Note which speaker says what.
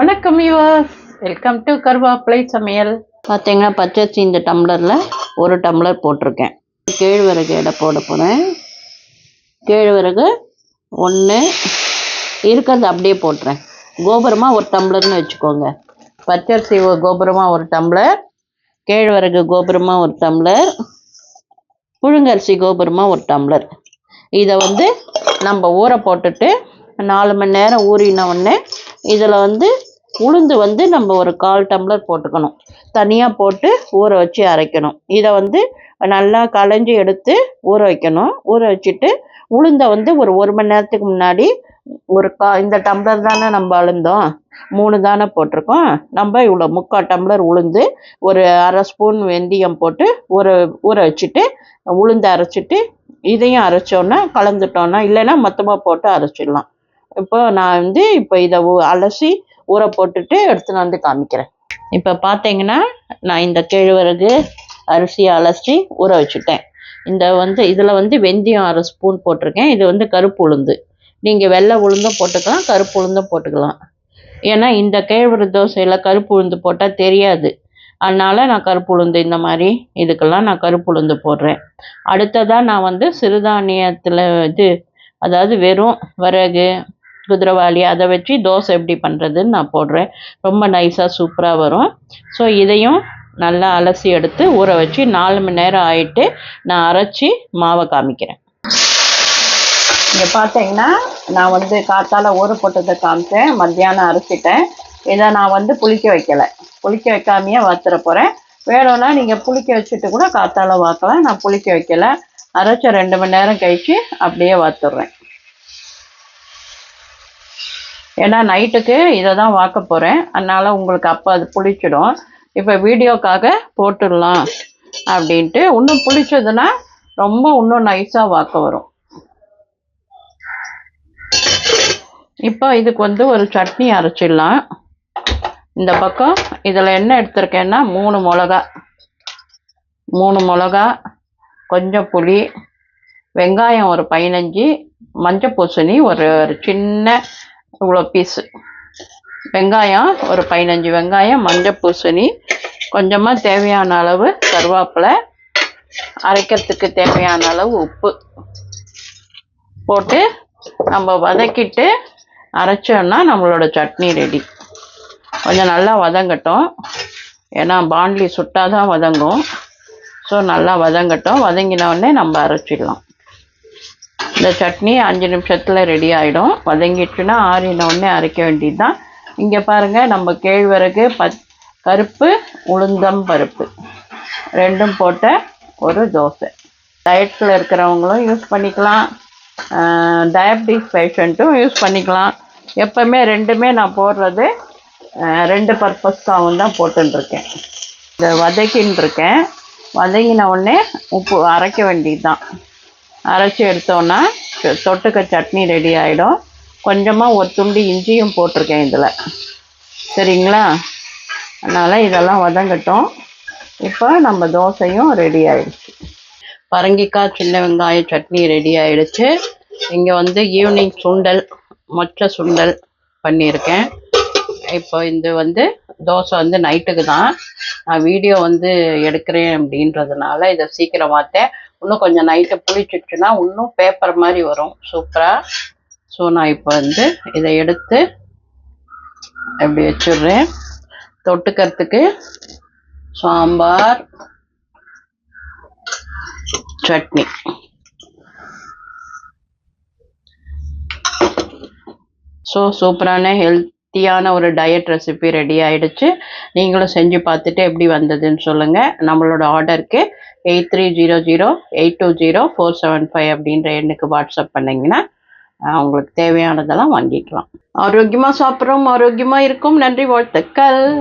Speaker 1: வணக்கம் yours welcome to கருவாப்பிலை சமையல்.
Speaker 2: பார்த்தீங்கன்னா பச்சரிசி இந்த டம்ளரில் ஒரு டம்ளர் போட்டிருக்கேன். கேழ்வரகு எடை போட போகிறேன் கேழ்வரகு ஒன்று இருக்கிறது அப்படியே போட்டுறேன். கோபுரமாக ஒரு டம்ளர்னு வச்சுக்கோங்க. பச்சரிசி கோபுரமாக ஒரு டம்ளர். கேழ்வரகு கோபுரமாக ஒரு டம்ளர். புழுங்கரிசி கோபுரமாக ஒரு டம்ளர். இதை வந்து நம்ம ஊற போட்டுட்டு நாலு மணி நேரம் ஊறின உடனே இதில் வந்து உளுந்து வந்து நம்ம ஒரு கால் டம்ளர் போட்டுக்கணும். தனியாக போட்டு ஊற வச்சு அரைக்கணும். இதை வந்து நல்லா களைஞ்சி எடுத்து ஊற வைக்கணும். ஊற வச்சுட்டு உளுந்தை வந்து ஒரு ஒரு மணி நேரத்துக்கு முன்னாடி ஒரு கா இந்த டம்ளர் தானே நம்ம அழுந்தோம். மூணு தானே போட்டிருக்கோம். நம்ம இவ்வளோ முக்கால் டம்ளர் உளுந்து ஒரு அரை ஸ்பூன் வெந்தயம் போட்டு ஊற ஊற வச்சுட்டு உளுந்து அரைச்சிட்டு இதையும் அரைச்சோன்னா கலந்துட்டோன்னா இல்லைன்னா மொத்தமாக போட்டு அரைச்சிடலாம். இப்போ நான் வந்து இப்போ இதை அலசி ஊற போட்டுட்டு எடுத்துன்னு வந்து காமிக்கிறேன். இப்போ பார்த்தீங்கன்னா நான் இந்த கேழ்வரகு அரிசியை அலசி ஊற வச்சுட்டேன். இந்த வந்து இதில் வந்து வெந்தயம் அரை ஸ்பூன் போட்டிருக்கேன். இது வந்து கருப்பு உளுந்து. நீங்கள் வெள்ளை உளுந்தும் போட்டுக்கலாம் கருப்பு உளுந்தும் போட்டுக்கலாம். ஏன்னா இந்த கேழ்வரகு தோசையில் கருப்பு உளுந்து போட்டால் தெரியாது. அதனால் நான் கருப்பு உளுந்து இந்த மாதிரி இதுக்கெல்லாம் நான் கருப்பு உளுந்து போடுறேன். அடுத்ததாக நான் வந்து சிறுதானியத்தில் இது அதாவது வெறும் வரகு குதிரவாளி அதை வச்சு தோசை எப்படி பண்ணுறதுன்னு நான் போடுறேன். ரொம்ப நைஸாக சூப்பராக வரும். ஸோ இதையும் நல்லா அலசி எடுத்து ஊற வச்சு நாலு மணி நேரம் ஆயிட்டு நான் அரைச்சி மாவை காமிக்கிறேன். இங்கே பார்த்தீங்கன்னா நான் வந்து காத்தால் ஊற போட்டதை காமிச்சேன். மத்தியானம் அரைச்சிட்டேன். இதை நான் வந்து புளிக்க வைக்கலை. புளிக்க வைக்காமையே வறுத்துற போகிறேன் வேணும்னா நீங்கள் புளிக்க வச்சுட்டு கூட காத்தால் வாக்கலாம் நான் புளிக்க வைக்கல. அரைச்ச ரெண்டு மணி நேரம் கழிச்சு அப்படியே வாத்துடுறேன் ஏன்னா நைட்டுக்கு இதை தான் வாக்க போகிறேன் அதனால் உங்களுக்கு அப்போ அது புளிச்சிடும். இப்போ வீடியோக்காக போட்டுடலாம் அப்படின்ட்டு இன்னும் புளிச்சதுன்னா ரொம்ப இன்னும் நைஸாக வாக்க வரும். இப்போ இதுக்கு வந்து ஒரு சட்னி அரைச்சிடலாம். இந்த பக்கம் இதில் என்ன எடுத்திருக்கேன்னா மூணு மிளகா. மூணு மிளகா கொஞ்சம் புளி வெங்காயம் ஒரு பதினஞ்சு மஞ்சள் பூசணி ஒரு ஒரு சின்ன இவ்வளோ பீஸு வெங்காயம் ஒரு பதினஞ்சு வெங்காயம் மஞ்சள் பூசணி கொஞ்சமாக தேவையான அளவு கருவேப்பிலை அரைக்கிறதுக்கு தேவையான அளவு உப்பு போட்டு நம்ம வதக்கிட்டு அரைச்சோன்னா நம்மளோட சட்னி ரெடி கொஞ்சம் நல்லா வதங்கட்டும். ஏன்னா பாண்ட்லி சுட்டாதான் வதங்கும். ஸோ நல்லா வதங்கட்டும். வதங்கினோடனே நம்ம அரைச்சிடலாம். இந்த சட்னி அஞ்சு நிமிஷத்தில் ரெடி ஆகிடும் வதங்கிடுச்சுன்னா ஆறின உடனே அரைக்க வேண்டியது தான் இங்கே பாருங்கள் நம்ம கேழ்வரகு பச் கருப்பு உளுந்தம் பருப்பு. ரெண்டும் போட்ட ஒரு தோசை. டயட்டில் இருக்கிறவங்களும் யூஸ் பண்ணிக்கலாம். டயபிட்டிஸ் பேஷண்ட்டும் யூஸ் பண்ணிக்கலாம். எப்போவுமே ரெண்டுமே நான் போடுறது ரெண்டு பர்பஸ்க்காகவும் தான் போட்டுருக்கேன் இந்த வதக்கின்னு இருக்கேன் வதங்கின உடனே உப்பு அரைக்க வேண்டியது தான் அரைச்சி எடுத்தோன்னா தொட்டுக்க சட்னி ரெடி ஆகிடும் கொஞ்சமாக ஒரு துண்டு இஞ்சியும் போட்டிருக்கேன் இதில். சரிங்களா? அதனால் இதெல்லாம் வதங்கட்டும். இப்போ நம்ம தோசையும் ரெடி ஆகிடுச்சு பரங்கிக்காய் சின்ன வெங்காய சட்னி ரெடி ஆகிடுச்சு இங்கே வந்து ஈவினிங் சுண்டல் மொச்ச சுண்டல் பண்ணியிருக்கேன். இப்போ இது வந்து தோசை வந்து நைட்டுக்கு தான். நான் வீடியோ வந்து எடுக்கிறேன் அப்படின்றதுனால இதை சீக்கிரமாகத்தேன் இன்னும் கொஞ்சம் நைட்டு புளிச்சிடுச்சுன்னா இன்னும் பேப்பர் மாதிரி வரும். சூப்பராக ஸோ நான் இப்போ வந்து இதை எடுத்து அப்படி வச்சிடுறேன். தொட்டுக்கிறதுக்கு சாம்பார் சட்னி. ஸோ சூப்பரான ஹெல்த்தியான ஒரு டயட் ரெசிபி ரெடி ஆயிடுச்சு. நீங்களும் செஞ்சு பார்த்துட்டு எப்படி வந்ததுன்னு சொல்லுங்கள் நம்மளோட ஆர்டருக்கு eight three zero zero eight two zero four seven five அப்படின்ற எண்ணுக்கு வாட்ஸ்அப் பண்ணிங்கன்னா அவங்களுக்கு உங்களுக்கு தேவையானதெல்லாம் வாங்கிக்கலாம். ஆரோக்கியமாக சாப்பிட்றோம் ஆரோக்கியமாக இருக்கும். நன்றி வாழ்த்துக்கள்.